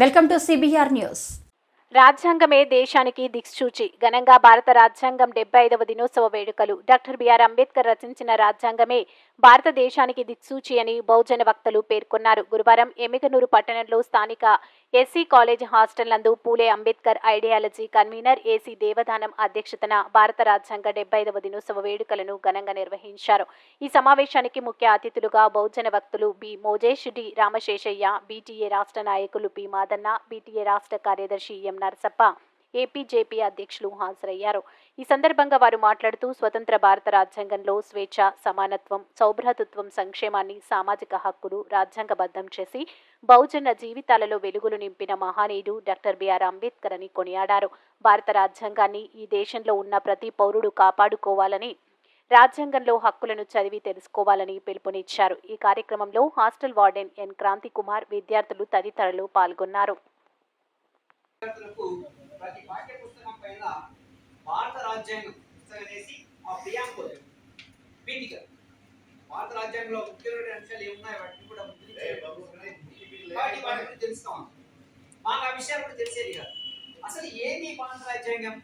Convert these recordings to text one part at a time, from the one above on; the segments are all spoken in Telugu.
వెల్కమ్ టు సిబిఆర్ న్యూస్ రాజ్యాంగమే దేశానికి దిక్సూచి. ఘనంగా భారత రాజ్యాంగం డెబ్బై ఐదవ దినోత్సవ వేడుకలు. డాక్టర్ బిఆర్ అంబేద్కర్ రచించిన రాజ్యాంగమే భారతదేశానికి దిక్సూచి అని బహుజన వక్తలు పేర్కొన్నారు. గురువారం ఎమ్మిగనూరు పట్టణంలో స్థానిక ఎస్సీ కాలేజ్ హాస్టల్ నందు Phule Ambedkar ideology convener AC Devadanam అధ్యక్షతన భారత రాజ్యాంగ డెబ్బై ఐదవ దినోత్సవ వేడుకలను ఘనంగా నిర్వహించారు. ఈ సమావేశానికి ముఖ్య అతిథులుగా బహుజన వక్తులు B Mojesh D Ramaseshaiah BTA రాష్ట్ర నాయకులు పి మాదన్న బీటీఏ రాష్ట్ర కార్యదర్శి ఎం నరసప్ప ఏపీజేపీ అధ్యక్షులు హాజరయ్యారు. ఈ సందర్భంగా వారు మాట్లాడుతూ స్వతంత్ర భారత రాజ్యాంగంలో స్వేచ్ఛ సమానత్వం సౌభ్రతత్వం సంక్షేమాన్ని సామాజిక హక్కులు రాజ్యాంగబద్ధం చేసి బహుజన జీవితాలలో వెలుగులు నింపిన మహానీయుడు డాక్టర్ బిఆర్ అంబేద్కర్ అని కొనియాడారు. భారత రాజ్యాంగాన్ని ఈ దేశంలో ఉన్న ప్రతి పౌరుడు కాపాడుకోవాలని రాజ్యాంగంలో హక్కులను చదివి తెలుసుకోవాలని పిలుపునిచ్చారు. ఈ కార్యక్రమంలో hostel warden N. Kranthi Kumar విద్యార్థులు తదితరులు పాల్గొన్నారు. విద్యార్థులకు ప్రతి పాఠ్య పుస్తకం పైన భారత రాజ్యాంగం పుస్తకం ఆ ప్రియాంబుల్ పీఠిక. భారత రాజ్యాంగంలో ముఖ్యమైన అంశాలు ఏమున్నాయి? వాటిని కూడా ముద్రించారు. వాటి వాటి గురించి తెలుస్తాం మాకు ఆ విషయాలు కూడా తెలిసేది కాదు. అసలు ఏంది భారత రాజ్యాంగం?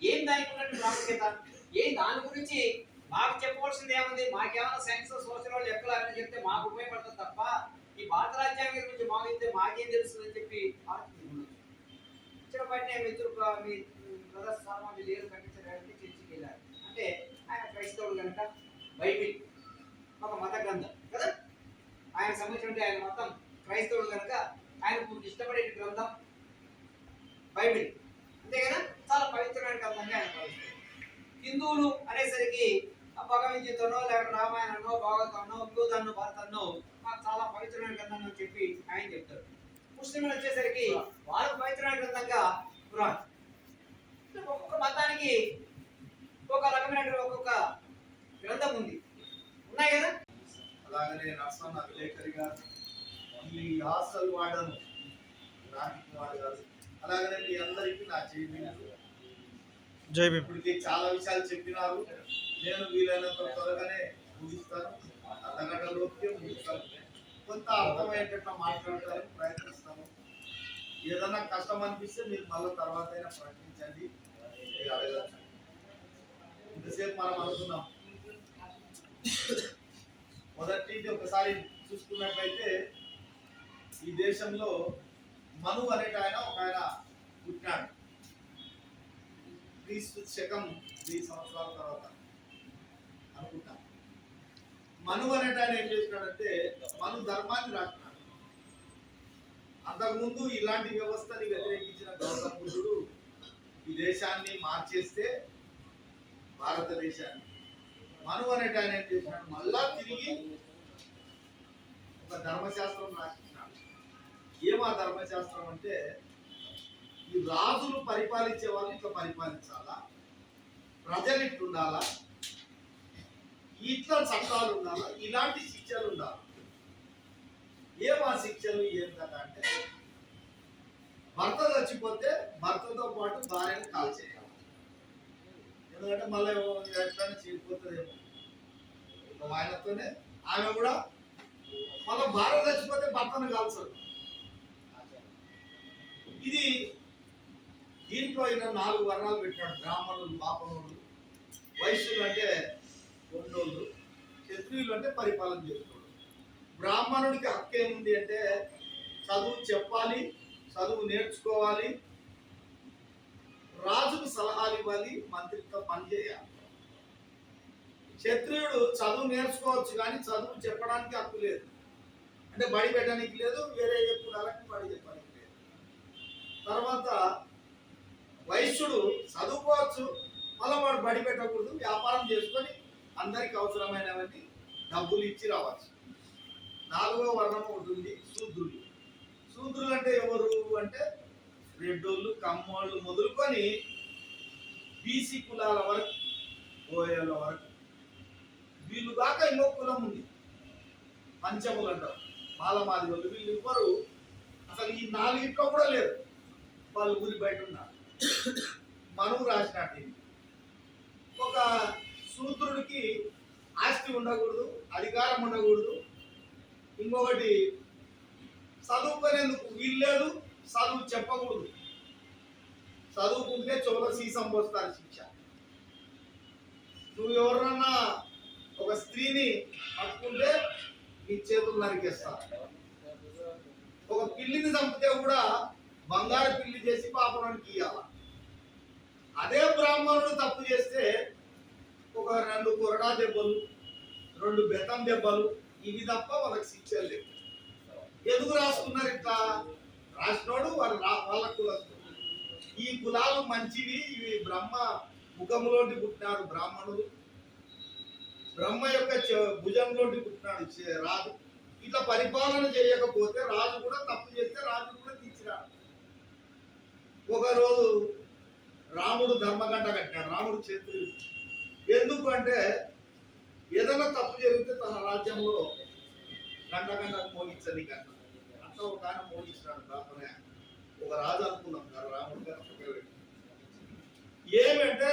ఏం దానికి ఉన్నట్టు ప్రాముఖ్యత? ఏం దాని గురించి మాకు చెప్పవలసింది ఏముంది? మాకేమైనా సైన్స్ సోషల్ వాళ్ళు ఎక్కడ చెప్తే మాకు ఉపయోగపడుతుంది తప్ప ఈ భారత రాజ్యాంగం గురించి మాకు చెప్తే మాకేం తెలుస్తుందని చెప్పి ఆలోచించుకున్నాం ఇచ్చిన పైన మిత్రు మీ బ్రదర్స్ కట్టించడానికి చర్చికి వెళ్ళారు. అంటే ఆయన క్రైస్తవుడు కనుక బైబిల్ ఒక మత గ్రంథం కదా? ఆయన సంబంధించిన ఆయన మతం క్రైస్తవుడు కనుక ఆయనకు ఇష్టపడే గ్రంథం బైబిల్. అంతే కదా? చాలా పవిత్రమైన గ్రంథంగా ఆయన భావిస్తారు. హిందువులు అనేసరికి ఆ లేకపోతే రామాయణనో భాగవతనో భూతన్నో భరతన్నో చాలా పవిత్రమైన గ్రంథం అని చెప్పి ఆయన చెప్తారు. ముస్లింలు వచ్చేసరికి వాళ్ళకు పవిత్రమైన గ్రంథంగా ఖురాన్. ఒక్కొక్క మతానికి ఒక రకమైన ఒక్కొక్క గ్రంథం ఉంది. ఉన్నాయి కదా? అలాగనే నర్సన్న విలేకరి గారు ఈ హాస్టల్ వాడను. రాజు కుమార్ గారు అలాగనే మీ అందరికీ నా జై ఇప్పటికి చాలా విషయాలు చెప్పినారు. నేను వీలైనంత త్వరగానే ముగిస్తాను. అర్ధగంటలోకి ముగిస్తాను. కొంత అర్థమయ్యేటట్లు మాట్లాడటానికి ప్రయత్నిస్తాను ఏదన్నా కష్టం అనిపిస్తే మీరు మళ్ళీ తర్వాత అయినా ప్రకటించండి ఇంతసేపు మనం అనుకున్నాం. మొదటి ఒకసారి చూసుకున్నట్లయితే ఈ దేశంలో మను అనేట ఆయన ఒక ఆయన పుట్టినాడు క్రీస్తు శకం వెయ్యి సంవత్సరాల తర్వాత అనుకుంటా. మను అనేట ఆయన ఏం చేసినాడంటే మను ధర్మాన్ని రాసినాడు అంతకుముందు ఇలాంటి వ్యవస్థని వ్యతిరేకించిన గౌతమ బుద్ధుడు ఈ దేశాన్ని మార్చేస్తే భారతదేశాన్ని. మను అనేట ఆయన ఏం చేసినాడు మళ్ళా తిరిగి ఒక ధర్మశాస్త్రం రాసినాడు ఏమా ధర్మశాస్త్రం అంటే ఈ రాజులు పరిపాలించే వాళ్ళు ఇట్లా పరిపాలించాలా? ప్రజలు ఇట్లుండాలా? ఇట్లా చట్టాలు ఉండాలా ఇలాంటి శిక్షలు ఉండాలి ఏమా శిక్షలు? ఏం కదా అంటే భర్త చచ్చిపోతే భర్తతో పాటు భార్యను కాల్ చేయాలి. ఎందుకంటే మళ్ళీ ఎట్లయినా చనిపోతుందేమో ఒక ఆయనతోనే ఆమె కూడా మళ్ళీ భార్య చచ్చిపోతే భర్తను కాల్చదు. ఇది దీంట్లో ఈయన నాలుగు వర్ణాలు పెట్టాడు బ్రాహ్మణులు పాపములు వైశ్యులు అంటే కొండోళ్ళు క్షత్రియులు అంటే పరిపాలన చేస్తున్నాడు బ్రాహ్మణుడికి హక్కు ఏముంది అంటే చదువు చెప్పాలి చదువు నేర్చుకోవాలి రాజుకు సలహాలు ఇవ్వాలి మంత్రితో పనిచేయాలి క్షత్రియుడు చదువు నేర్చుకోవచ్చు కానీ చదువు చెప్పడానికి హక్కు లేదు. అంటే బడి పెట్టడానికి లేదు వేరే చెప్పుకోవడానికి బడి చెప్పడానికి లేదు. తర్వాత వైశ్యుడు చదువుకోవచ్చు మళ్ళీ వాడు బడి పెట్టకూడదు వ్యాపారం చేసుకొని అందరికి అవసరమైనవన్నీ డబ్బులు ఇచ్చి రావచ్చు. నాలుగో వర్ణం ఉంటుంది శూద్రులు. శూద్రులు అంటే ఎవరు అంటే రెడ్డోళ్ళు కమ్మోళ్ళు మొదలుకొని బీసీ కులాల వరకు గోయల వరకు. వీళ్ళు కాక ఇంకో కులం ఉంది. పంచములు అంటారు. మాలమాది వాళ్ళు వీళ్ళు ఇవ్వరు అసలు ఈ నాలుగింట్లో కూడా లేరు. వాళ్ళు ఊరి బయట ఉన్నారు. మనవు రాసినట్టు ఒక శూద్రుడికి ఆస్తి ఉండకూడదు అధికారం ఉండకూడదు. ఇంకొకటి చదువుకునేందుకు వీల్లేదు చదువు చెప్పకూడదు. చదువుకుంటే చెవుల సీసం పోస్తారు శిక్ష. నువ్వు ఎవరన్నా ఒక స్త్రీని పట్టుకుంటే నీ చేతులు నరికేస్తారు. ఒక పిల్లిని చంపితే కూడా బంగారు పిల్లి చేసి పాపడానికి ఇయ్యాల. అదే బ్రాహ్మణుడు తప్ప కొరడా దెబ్బలు రెండు బెతం దెబ్బలు ఇవి తప్ప వాళ్ళకి శిక్షలు లేవు ఎందుకు రాసుకున్నారు ఇట్లా? రాసినోడు వాళ్ళు రా- వాళ్ళ కులస్తులు ఈ కులాలు మంచివి ఇవి బ్రహ్మ ముఖంలోటి పుట్టినారు బ్రాహ్మణులు. బ్రహ్మ యొక్క భుజంలోటి పుట్టినాడు రాజు. ఇట్లా పరిపాలన చేయకపోతే రాజు కూడా తప్పు చేస్తే రాజు కూడా తీర్చిరాడు. ఒకరోజు రాముడు ధర్మగంట కట్టినాడు రాముడు చేతులు. ఎందుకు అంటే ఏదైనా తప్పు జరిగితే తన రాజ్యంలో గంటగంట మోగించని గంట అంత ఒక ఆయన మోగించినాడు దాపనే ఒక రాజు అనుకున్నాం కదా రాముడు గారు ఏమంటే